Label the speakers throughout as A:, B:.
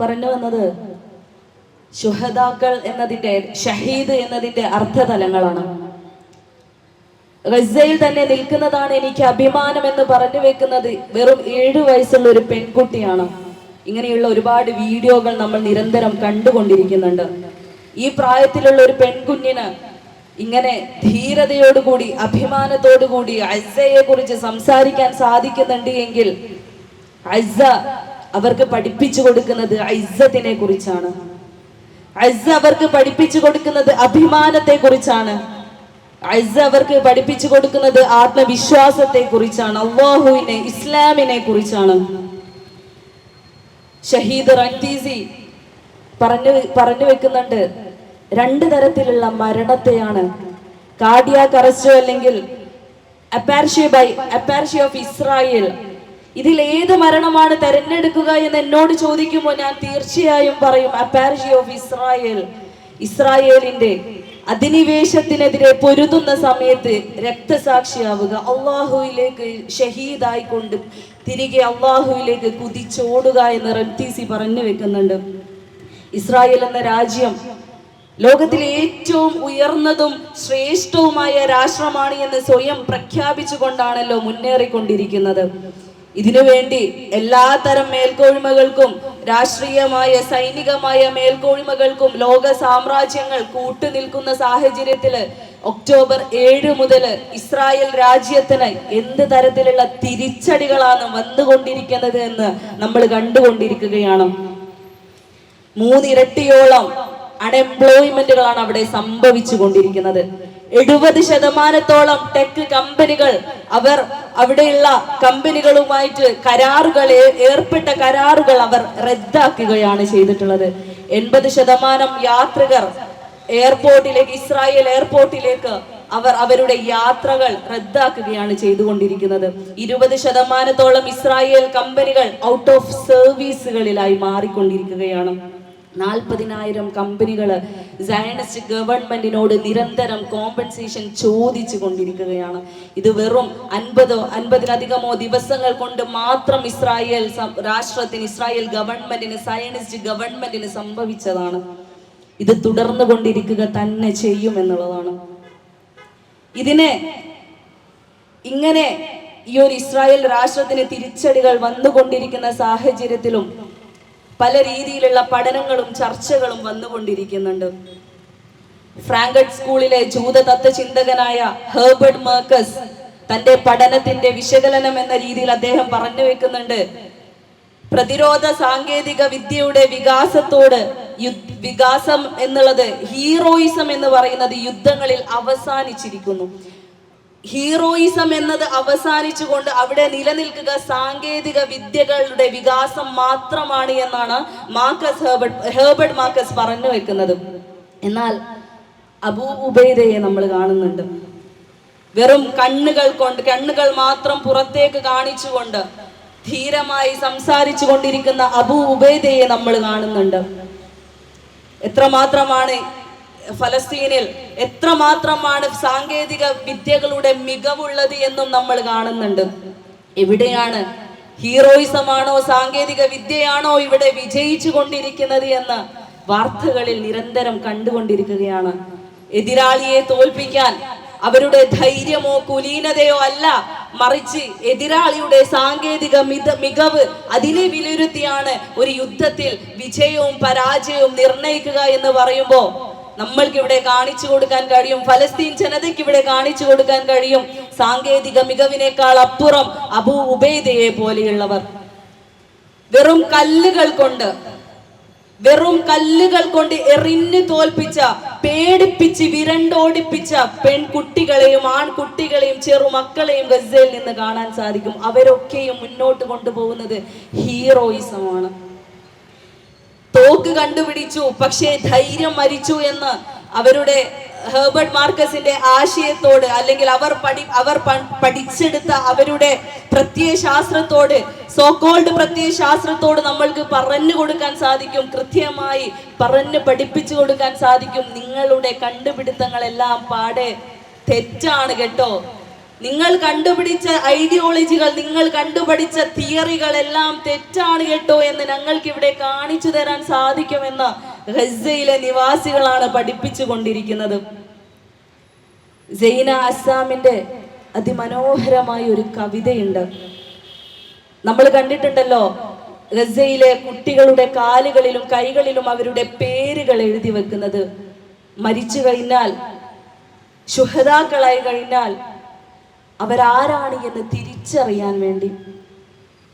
A: പറഞ്ഞു വന്നത് ശുഹദാക്കൾ എന്നതിന്റെ ഷഹീദ് എന്നതിന്റെ അർത്ഥതലങ്ങളാണ്. ഗസയിൽ തന്നെ നിൽക്കുന്നതാണ് എനിക്ക് അഭിമാനം എന്ന് പറഞ്ഞു വെക്കുന്നത് വെറും ഏഴു വയസ്സുള്ള ഒരു പെൺകുട്ടിയാണ്. ഇങ്ങനെയുള്ള ഒരുപാട് വീഡിയോകൾ നമ്മൾ നിരന്തരം കണ്ടുകൊണ്ടിരിക്കുന്നുണ്ട്. ഈ പ്രായത്തിലുള്ള ഒരു പെൺകുഞ്ഞിന് ഇങ്ങനെ ധീരതയോടുകൂടി അഭിമാനത്തോടുകൂടി അസയെ കുറിച്ച് സംസാരിക്കാൻ സാധിക്കുന്നുണ്ട് എങ്കിൽ അവർക്ക് പഠിപ്പിച്ചു കൊടുക്കുന്നത് ഐസത്തിനെ കുറിച്ചാണ്. ഐസ അവർക്ക് പഠിപ്പിച്ചു കൊടുക്കുന്നത് അഭിമാനത്തെ കുറിച്ചാണ്. ഐസ അവർക്ക് പഠിപ്പിച്ചു കൊടുക്കുന്നത് ആത്മവിശ്വാസത്തെ കുറിച്ചാണ്. അള്ളാഹുവിനെ ഇസ്ലാമിനെ കുറിച്ചാണ്. ഷഹീദ് റൺതീസി പറഞ്ഞു പറഞ്ഞു വെക്കുന്നുണ്ട്. രണ്ട് തരത്തിലുള്ള മരണത്തെയാണ്. കാർഡിയാക് അറസ്റ്റോ അല്ലെങ്കിൽ apartheid by apartheid of Israel ഇതിൽ ഏത് മരണമാണ് തെരഞ്ഞെടുക്കുക എന്ന് എന്നോട് ചോദിക്കുമ്പോൾ ഞാൻ തീർച്ചയായും പറയും അപ്പാരിഷി ഓഫ് ഇസ്രായേൽ ഇസ്രായേലിന്റെ അധിനിവേശത്തിനെതിരെ പൊരുതുന്ന സമയത്ത് രക്തസാക്ഷിയാവുക. അള്ളാഹുവിലേക്ക് ഷഹീദായിക്കൊണ്ട് തിരികെ അള്ളാഹുവിലേക്ക് കുതിച്ചോടുക എന്ന് റംതീസി പറഞ്ഞു വെക്കുന്നുണ്ട്. ഇസ്രായേൽ എന്ന രാജ്യം ലോകത്തിലെ ഏറ്റവും ഉയർന്നതും ശ്രേഷ്ഠവുമായ രാഷ്ട്രമാണ് എന്ന് സ്വയം പ്രഖ്യാപിച്ചുകൊണ്ടാണല്ലോ മുന്നേറിക്കൊണ്ടിരിക്കുന്നത്. ഇതിനുവേണ്ടി തരം മേൽക്കോയ്മകൾക്കും രാഷ്ട്രീയമായ സൈനികമായ മേൽക്കോയ്മകൾക്കും ലോക സാമ്രാജ്യങ്ങൾ കൂട്ടുനിൽക്കുന്ന സാഹചര്യത്തിൽ ഒക്ടോബർ ഏഴ് മുതൽ ഇസ്രായേൽ രാജ്യത്തിന് എന്ത് തരത്തിലുള്ള തിരിച്ചടികളാണ് വന്നുകൊണ്ടിരിക്കുന്നത് എന്ന് നമ്മൾ കണ്ടുകൊണ്ടിരിക്കുകയാണ്. മൂന്നിരട്ടിയോളം അൺഎംപ്ലോയ്മെന്റുകളാണ് അവിടെ സംഭവിച്ചു കൊണ്ടിരിക്കുന്നത് എഴുപത് ശതമാനത്തോളം ടെക് കമ്പനികൾ അവർ അവിടെയുള്ള കമ്പനികളുമായിട്ട് കരാറുകൾ ഏർപ്പെട്ട കരാറുകൾ അവർ റദ്ദാക്കുകയാണ് ചെയ്തിട്ടുള്ളത്. എൺപത് ശതമാനം യാത്രികർ എയർപോർട്ടിലേക്ക് ഇസ്രായേൽ എയർപോർട്ടിലേക്ക് അവർ അവരുടെ യാത്രകൾ റദ്ദാക്കുകയാണ് ചെയ്തുകൊണ്ടിരിക്കുന്നത്. ഇരുപത് ശതമാനത്തോളം ഇസ്രായേൽ കമ്പനികൾ ഔട്ട് ഓഫ് സർവീസുകളിലായി മാറിക്കൊണ്ടിരിക്കുകയാണ്. നാൽപ്പതിനായിരം കമ്പനികൾ സയനിസ്റ്റ് ഗവൺമെന്റിനോട് നിരന്തരം കോമ്പൻസേഷൻ ചോദിച്ചു കൊണ്ടിരിക്കുകയാണ് ഇത് വെറും അൻപതോ അൻപതിലധികമോ ദിവസങ്ങൾ കൊണ്ട് മാത്രം ഇസ്രായേൽ രാഷ്ട്രത്തിന് ഇസ്രായേൽ ഗവൺമെന്റിന് സയനിസ്റ്റ് ഗവൺമെന്റിന് സംഭവിച്ചതാണ്. ഇത് തുടർന്നു കൊണ്ടിരിക്കുക തന്നെ ചെയ്യും എന്നുള്ളതാണ്. ഇതിനെ ഇങ്ങനെ ഈ ഒരു ഇസ്രായേൽ രാഷ്ട്രത്തിന് തിരിച്ചടികൾ വന്നുകൊണ്ടിരിക്കുന്ന സാഹചര്യത്തിലും പല രീതിയിലുള്ള പഠനങ്ങളും ചർച്ചകളും വന്നുകൊണ്ടിരിക്കുന്നുണ്ട്. ഫ്രാങ്കഡ് സ്കൂളിലെ ജൂത തത്വചിന്തകനായ ഹെർബർട്ട് മേർക്കസ് തന്റെ പഠനത്തിന്റെ വിശകലനം എന്ന രീതിയിൽ അദ്ദേഹം പറഞ്ഞു വെക്കുന്നുണ്ട്. പ്രതിരോധ സാങ്കേതിക വിദ്യയുടെ വികാസത്തോട് വികാസം എന്നുള്ളത് ഹീറോയിസം എന്ന് പറയുന്നത് യുദ്ധങ്ങളിൽ അവസാനിച്ചിരിക്കുന്നു. ഹീറോയിസം എന്നത് അവസാനിച്ചുകൊണ്ട് അവിടെ നിലനിൽക്കുക സാങ്കേതിക വിദ്യകളുടെ വികാസം മാത്രമാണ് എന്നാണ് മാർക്കസ് ഹേബർട്ട് ഹേബർട്ട് മാർക്കസ് പറഞ്ഞു വെക്കുന്നത്. എന്നാൽ അബൂ ഉബൈദയെ നമ്മൾ കാണുന്നുണ്ട്. വെറും കണ്ണുകൾ കൊണ്ട് കണ്ണുകൾ മാത്രം പുറത്തേക്ക് കാണിച്ചുകൊണ്ട് ധീരമായി സംസാരിച്ചു കൊണ്ടിരിക്കുന്ന അബൂ ഉബൈദയെ നമ്മൾ കാണുന്നുണ്ട്. എത്രമാത്രമാണ് ഫലസ്തീനിൽ എത്രമാത്രമാണ് സാങ്കേതിക വിദ്യകളുടെ മികവുള്ളത് എന്നും നമ്മൾ കാണുന്നുണ്ട്. എവിടെയാണ് ഹീറോയിസമാണോ സാങ്കേതിക വിദ്യയാണോ ഇവിടെ വിജയിച്ചു കൊണ്ടിരിക്കുന്നത് എന്ന് വാർത്തകളിൽ നിരന്തരം കണ്ടുകൊണ്ടിരിക്കുകയാണ്. എതിരാളിയെ തോൽപ്പിക്കാൻ അവരുടെ ധൈര്യമോ കുലീനതയോ അല്ല മറിച്ച് എതിരാളിയുടെ സാങ്കേതിക മിത മികവ് അതിനെ വിലയിരുത്തിയാണ് ഒരു യുദ്ധത്തിൽ വിജയവും പരാജയവും നിർണയിക്കുക എന്ന് പറയുമ്പോൾ നമ്മൾക്ക് ഇവിടെ കാണിച്ചു കൊടുക്കാൻ കഴിയും. ഫലസ്തീൻ ജനതയ്ക്ക് ഇവിടെ കാണിച്ചു കൊടുക്കാൻ കഴിയും. സാങ്കേതിക മികവിനേക്കാൾ അപ്പുറം അബു ഉബൈദയെ പോലെയുള്ളവർ. വെറും കല്ലുകൾ കൊണ്ട് വെറും കല്ലുകൾ കൊണ്ട് എറിഞ്ഞു തോൽപ്പിച്ച പേടിപ്പിച്ച് വിരണ്ടോടിപ്പിച്ച പെൺകുട്ടികളെയും ആൺകുട്ടികളെയും ചെറുമക്കളെയും ഗസയിൽ നിന്ന് കാണാൻ സാധിക്കും. അവരൊക്കെയും മുന്നോട്ട് കൊണ്ടുപോകുന്നത് ഹീറോയിസമാണ്. തോക്ക് കണ്ടുപിടിച്ചു പക്ഷേ ധൈര്യം മരിച്ചു എന്ന് അവരുടെ ഹെർബർട്ട് മാർക്കസിന്റെ ആശയത്തോട് അല്ലെങ്കിൽ അവർ പഠി അവർ പഠിച്ചെടുത്ത അവരുടെ പ്രത്യയശാസ്ത്രത്തോട് സോക്കോൾഡ് പ്രത്യയശാസ്ത്രത്തോട് നമ്മൾക്ക് പറഞ്ഞു കൊടുക്കാൻ സാധിക്കും കൃത്യമായി പറഞ്ഞു പഠിപ്പിച്ചു കൊടുക്കാൻ സാധിക്കും. നിങ്ങളുടെ കണ്ടുപിടുത്തങ്ങളെല്ലാം പാടെ തെറ്റാണ് കേട്ടോ. നിങ്ങൾ കണ്ടുപിടിച്ച ഐഡിയോളജികൾ നിങ്ങൾ കണ്ടുപിടിച്ച തിയറികളെല്ലാം തെറ്റാണ് കേട്ടോ എന്ന് ഞങ്ങൾക്ക് ഇവിടെ കാണിച്ചു തരാൻ സാധിക്കുമെന്ന് ഗസയിലെ നിവാസികളാണ് പഠിപ്പിച്ചു കൊണ്ടിരിക്കുന്നത് ജൈന അസ്സാമിന്റെ അതിമനോഹരമായ ഒരു കവിതയുണ്ട്. നമ്മൾ കണ്ടിട്ടുണ്ടല്ലോ ഗസയിലെ കുട്ടികളുടെ കാലുകളിലും കൈകളിലും അവരുടെ പേരുകൾ എഴുതി വെക്കുന്നത്. മരിച്ചു കഴിഞ്ഞാൽ ശുഹതാക്കളായി കഴിഞ്ഞാൽ അവരാരാണ് എന്ന് തിരിച്ചറിയാൻ വേണ്ടി.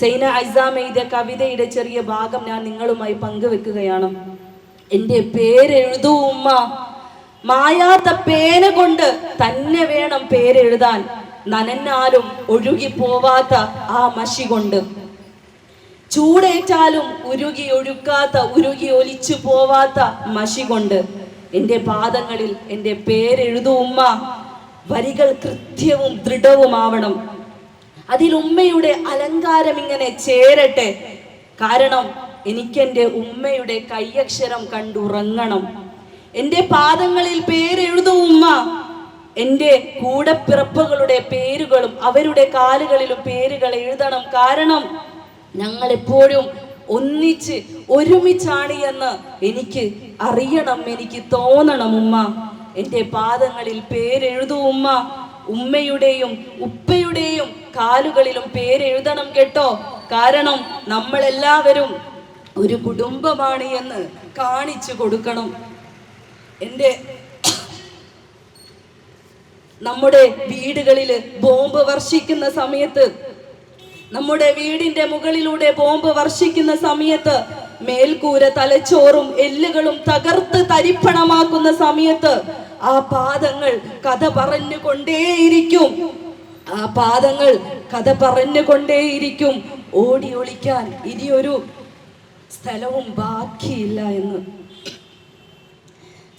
A: സൈന ഐസാം എഴുതിയ കവിതയുടെ ചെറിയ ഭാഗം ഞാൻ നിങ്ങളുമായി പങ്കുവെക്കുകയാണ്. എന്റെ പേരെഴുതൂ ഉമ്മ. മായാത്ത പേന കൊണ്ട് തന്നെ വേണം പേരെഴുതാൻ. നനഞ്ഞാലും ഒഴുകി പോവാത്ത ആ മഷി കൊണ്ട്. ചൂടേറ്റാലും ഉരുകി ഒഴുക്കാത്ത ഉരുകി ഒലിച്ചു പോവാത്ത മഷി കൊണ്ട്. എന്റെ പാദങ്ങളിൽ എന്റെ പേരെഴുതൂ ഉമ്മ. വരികൾ കൃത്യവും ദൃഢവുമാവണം. അതിൽ ഉമ്മയുടെ അലങ്കാരം ഇങ്ങനെ ചേരട്ടെ. കാരണം എനിക്കെന്റെ ഉമ്മയുടെ കയ്യക്ഷരം കണ്ടുറങ്ങണം. എന്റെ പാദങ്ങളിൽ പേരെഴുതും ഉമ്മ. എന്റെ കൂടപ്പിറപ്പുകളുടെ പേരുകളും അവരുടെ കാലുകളിലും പേരുകൾ എഴുതണം. കാരണം ഞങ്ങൾ എപ്പോഴും ഒന്നിച്ച് ഒരുമിച്ചാണ് എന്ന് എനിക്ക് അറിയണം എനിക്ക് തോന്നണം ഉമ്മ. എന്റെ പാദങ്ങളിൽ പേരെഴുതൂ ഉമ്മ. ഉമ്മയുടെയും ഉപ്പയുടെയും കാലുകളിലും പേരെഴുതണം കേട്ടോ. കാരണം നമ്മളെല്ലാവരും ഒരു കുടുംബമാണ് എന്ന് കാണിച്ചു കൊടുക്കണം. എന്റെ നമ്മുടെ വീടുകളിൽ ബോംബ് വർഷിക്കുന്ന സമയത്ത് നമ്മുടെ വീടിന്റെ മുകളിലൂടെ ബോംബ് വർഷിക്കുന്ന സമയത്ത് മേൽക്കൂര തലച്ചോറും എല്ലുകളും തകർത്ത് തരിപ്പണമാക്കുന്ന സമയത്ത് ആ പാദങ്ങൾ കഥ പറഞ്ഞു കൊണ്ടേയിരിക്കും ആ പാദങ്ങൾ കഥ പറഞ്ഞുകൊണ്ടേയിരിക്കും. ഓടി ഒളിക്കാൻ ഇനിയൊരു സ്ഥലവും ബാക്കിയില്ല എന്ന്.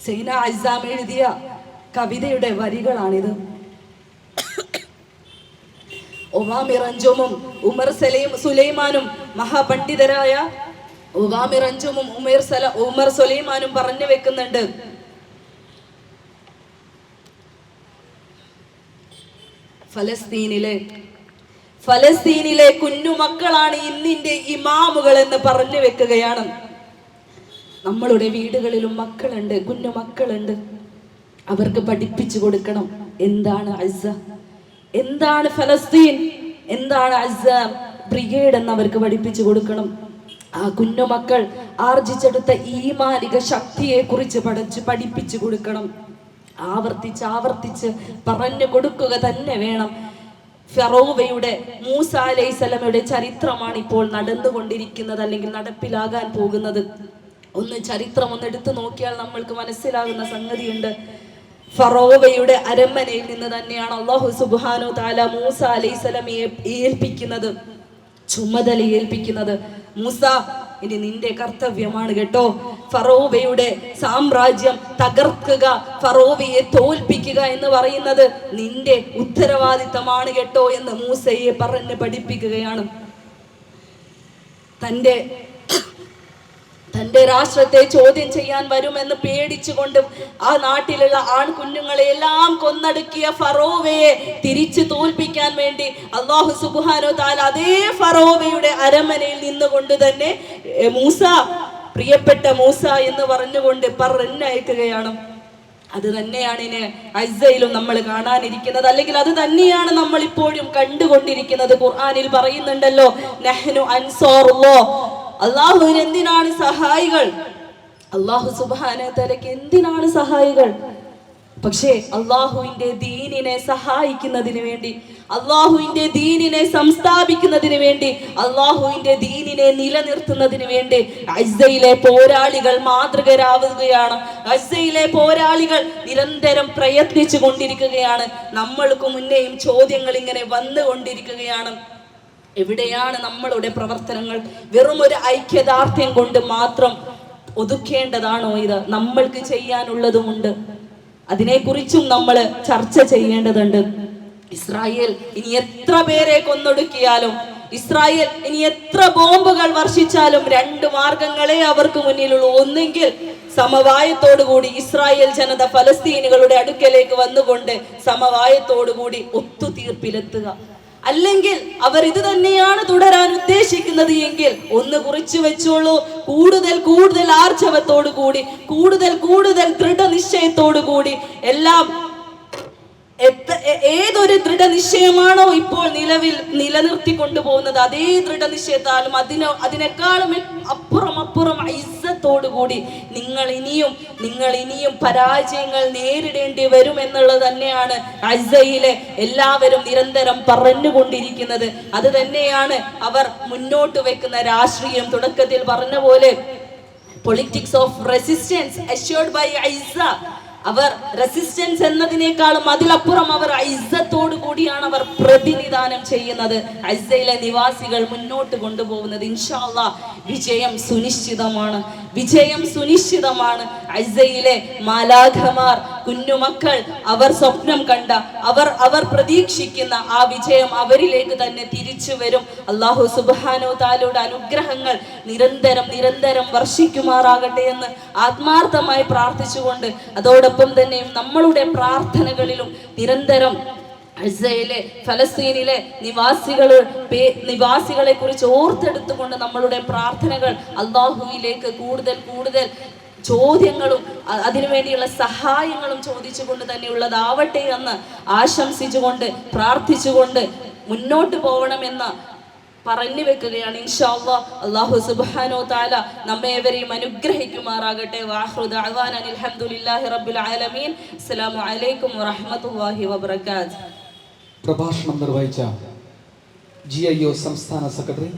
A: സൈന അസാം എഴുതിയ കവിതയുടെ വരികളാണിത്. ഒവാമിറഞ്ചുമും ഉമർ സലീം സുലൈമാനും മഹാപണ്ഡിതരായ ഒവാമിറഞ്ചുമും ഉമേർ സല ഉമർ സുലൈമാനും പറഞ്ഞു വെക്കുന്നുണ്ട്. ഫലസ്തീനിലെ ഫലസ്തീനിലെ കുഞ്ഞുമക്കളാണ് ഇന്നിന്റെ ഇമാമുകൾ എന്ന് പറഞ്ഞു വെക്കുകയാണ്. നമ്മളുടെ വീടുകളിലും മക്കളുണ്ട് കുഞ്ഞു മക്കളുണ്ട് അവർക്ക് പഠിപ്പിച്ചു കൊടുക്കണം. എന്താണ് അസ എന്താണ് ഫലസ്തീൻ? എന്താണ് അസ ബ്രിഗേഡ് എന്ന് അവർക്ക് പഠിപ്പിച്ചു കൊടുക്കണം. ആ കുഞ്ഞുമക്കൾ ആർജിച്ചെടുത്ത ഈമാനിക ശക്തിയെ കുറിച്ച് പഠിച്ച് പഠിപ്പിച്ചു കൊടുക്കണം. ആവർത്തിച്ച് ആവർത്തിച്ച് പറഞ്ഞു കൊടുക്കുക തന്നെ വേണം. ഫെറോവയുടെ മൂസ അലൈസലമയുടെ ചരിത്രമാണ് ഇപ്പോൾ നടന്നുകൊണ്ടിരിക്കുന്നത് അല്ലെങ്കിൽ നടപ്പിലാകാൻ പോകുന്നത്. ഒന്ന് ചരിത്രം ഒന്ന് എടുത്തു നോക്കിയാൽ നമ്മൾക്ക് മനസ്സിലാകുന്ന സംഗതിയുണ്ട്. ഫറോവയുടെ അരമനയിൽ നിന്ന് തന്നെയാണ് അള്ളാഹു സുബാനു താല മൂസ അലൈസലമയെ ഏൽപ്പിക്കുന്നത് ചുമതല ഏൽപ്പിക്കുന്നത് മൂസ ഇനി നിന്റെ കർത്തവ്യമാണ് കേട്ടോ. ഫറോവയുടെ സാമ്രാജ്യം തകർക്കുക ഫറോവയെ തോൽപ്പിക്കുക എന്ന് പറയുന്നത് നിന്റെ ഉത്തരവാദിത്തമാണ് കേട്ടോ എന്ന് മൂസയെ പറഞ്ഞ് പഠിപ്പിക്കുകയാണ്. തന്റെ തന്റെ രാഷ്ട്രത്തെ ചോദ്യം ചെയ്യാൻ വരുമെന്ന് പേടിച്ചുകൊണ്ടും ആ നാട്ടിലുള്ള ആൺകുഞ്ഞുങ്ങളെ എല്ലാം കൊന്നടുക്കിയ ഫറോവയെ തിരിച്ചു തോൽപ്പിക്കാൻ വേണ്ടി അള്ളാഹു സുബുഹാനോ താൽ അതേ ഫറോവയുടെ അരമനയിൽ നിന്നുകൊണ്ട് തന്നെ മൂസ പ്രിയപ്പെട്ട മൂസ എന്ന് പറഞ്ഞുകൊണ്ട് പറഞ്ഞയക്കുകയാണ് അത് തന്നെയാണ് ഇനി അസയിലും നമ്മൾ കാണാനിരിക്കുന്നത്. അല്ലെങ്കിൽ അത് തന്നെയാണ് നമ്മൾ ഇപ്പോഴും കണ്ടുകൊണ്ടിരിക്കുന്നത്. ഖുർആാനിൽ പറയുന്നുണ്ടല്ലോ നെഹ്നു അൻസാറുല്ലോ അള്ളാഹുവിന് എന്തിനാണ് സഹായികൾ? അള്ളാഹു സുബാന തലക്ക് എന്തിനാണ് സഹായികൾ? പക്ഷേ അള്ളാഹുവിന്റെ ദീനിനെ സഹായിക്കുന്നതിന് വേണ്ടി അള്ളാഹുവിന്റെ ദീനിനെ സംസ്ഥാപിക്കുന്നതിന് വേണ്ടി അള്ളാഹുവിന്റെ ദീനിനെ നിലനിർത്തുന്നതിന് വേണ്ടി അസയിലെ പോരാളികൾ മാതൃകരാവുകയാണ്. അസയിലെ പോരാളികൾ നിരന്തരം പ്രയത്നിച്ചു കൊണ്ടിരിക്കുകയാണ്. നമ്മൾക്ക് മുന്നേയും ചോദ്യങ്ങൾ ഇങ്ങനെ വന്നുകൊണ്ടിരിക്കുകയാണ് എവിടെയാണ് നമ്മളുടെ പ്രവർത്തനങ്ങൾ? വെറും ഒരു ഐക്യദാർഢ്യം കൊണ്ട് മാത്രം ഒതുക്കേണ്ടതാണോ ഇത്? നമ്മൾക്ക് ചെയ്യാനുള്ളതുമുണ്ട്. അതിനെക്കുറിച്ചും നമ്മൾ ചർച്ച ചെയ്യേണ്ടതുണ്ട്. ഇസ്രായേൽ ഇനി എത്ര പേരെ കൊന്നൊടുക്കിയാലും ഇസ്രായേൽ ഇനി എത്ര ബോംബുകൾ വർഷിച്ചാലും രണ്ട് മാർഗങ്ങളെ അവർക്ക് മുന്നിലുള്ളൂ. ഒന്നെങ്കിൽ സമവായത്തോടുകൂടി ഇസ്രായേൽ ജനത ഫലസ്തീനുകളുടെ അടുക്കലേക്ക് വന്നുകൊണ്ട് സമവായത്തോടുകൂടി ഒത്തുതീർപ്പിലെത്തുക. അല്ലെങ്കിൽ അവർ ഇത് തന്നെയാണ് തുടരാൻ ഉദ്ദേശിക്കുന്നത് എങ്കിൽ ഒന്ന് കുറിച്ചു വെച്ചോളൂ. കൂടുതൽ കൂടുതൽ ആർജവത്തോടു കൂടി കൂടുതൽ കൂടുതൽ ദൃഢനിശ്ചയത്തോടു കൂടി എല്ലാം ഏതൊരു ദൃഢനിശ്ചയമാണോ ഇപ്പോൾ നിലവിൽ നിലനിർത്തി കൊണ്ടുപോകുന്നത് അതേ ദൃഢനിശ്ചയത്താലും അതിന് അതിനേക്കാളും അപ്പുറം അപ്പുറം ഐസത്തോടുകൂടി നിങ്ങൾ ഇനിയും നിങ്ങൾ ഇനിയും പരാജയങ്ങൾ നേരിടേണ്ടി വരും എന്നുള്ളത് തന്നെയാണ് ഐസയിലെ എല്ലാവരും നിരന്തരം പറഞ്ഞുകൊണ്ടിരിക്കുന്നത്. അത് തന്നെയാണ് അവർ മുന്നോട്ട് വെക്കുന്ന രാഷ്ട്രീയം. തുടക്കത്തിൽ പറഞ്ഞ പോലെ politics of resistance assured by AISA our resistance എന്നതിനേക്കാളും അതിലപ്പുറം അവർ ഐസത്തോടു കൂടിയാണ് അവർ പ്രതിനിധാനം ചെയ്യുന്നത് അസയിലെ നിവാസികൾ മുന്നോട്ട് കൊണ്ടുപോകുന്നത്. ഇൻഷാല്ല വിജയം സുനിശ്ചിതമാണ്. വിജയം സുനിശ്ചിതമാണ്. അസയിലെ മാലാഖമാർ കുഞ്ഞുമക്കൾ അവർ സ്വപ്നം കണ്ട അവർ അവർ പ്രതീക്ഷിക്കുന്ന ആ വിജയം അവരിലേക്ക് തന്നെ തിരിച്ചു വരും. അള്ളാഹു സുബാനോ താലയുടെ അനുഗ്രഹങ്ങൾ നിരന്തരം നിരന്തരം വർഷിക്കുമാറാകട്ടെ എന്ന് ആത്മാർത്ഥമായി പ്രാർത്ഥിച്ചുകൊണ്ട് അതോടൊപ്പം തന്നെയും നമ്മളുടെ പ്രാർത്ഥനകളിലും നിരന്തരം ഇസ്രയേലിലെ ഫലസ്തീനിലെ നിവാസികൾ നിവാസികളെ കുറിച്ച് ഓർത്തെടുത്തുകൊണ്ട് നമ്മളുടെ പ്രാർത്ഥനകൾ അള്ളാഹുവിലേക്ക് കൂടുതൽ കൂടുതൽ ചോദ്യങ്ങളും അതിനുവേണ്ടിയുള്ള സഹായങ്ങളും ചോദിച്ചുകൊണ്ട് തന്നെയുള്ളതാവട്ടെ എന്ന് ആശംസിച്ചുകൊണ്ട് പ്രാർത്ഥിച്ചുകൊണ്ട് മുന്നോട്ട് പോകണമെന്ന് പറഞ്ഞു വെക്കുകയാണ്. ഇൻഷാല്ലാ അല്ലാഹു സുബ്ഹാനഹു താല നമ്മെ ഏവരെയും അനുഗ്രഹിക്കുമാറാകട്ടെ. വാഹ്റു ദഅവാന അൽഹംദുലില്ലാഹി റബ്ബിൽ ആലമീൻ. അസ്സലാമു അലൈക്കും
B: പ്രഭാഷണം നിർവഹിച്ച ജി ഐ ഒ സംസ്ഥാന സെക്രട്ടറി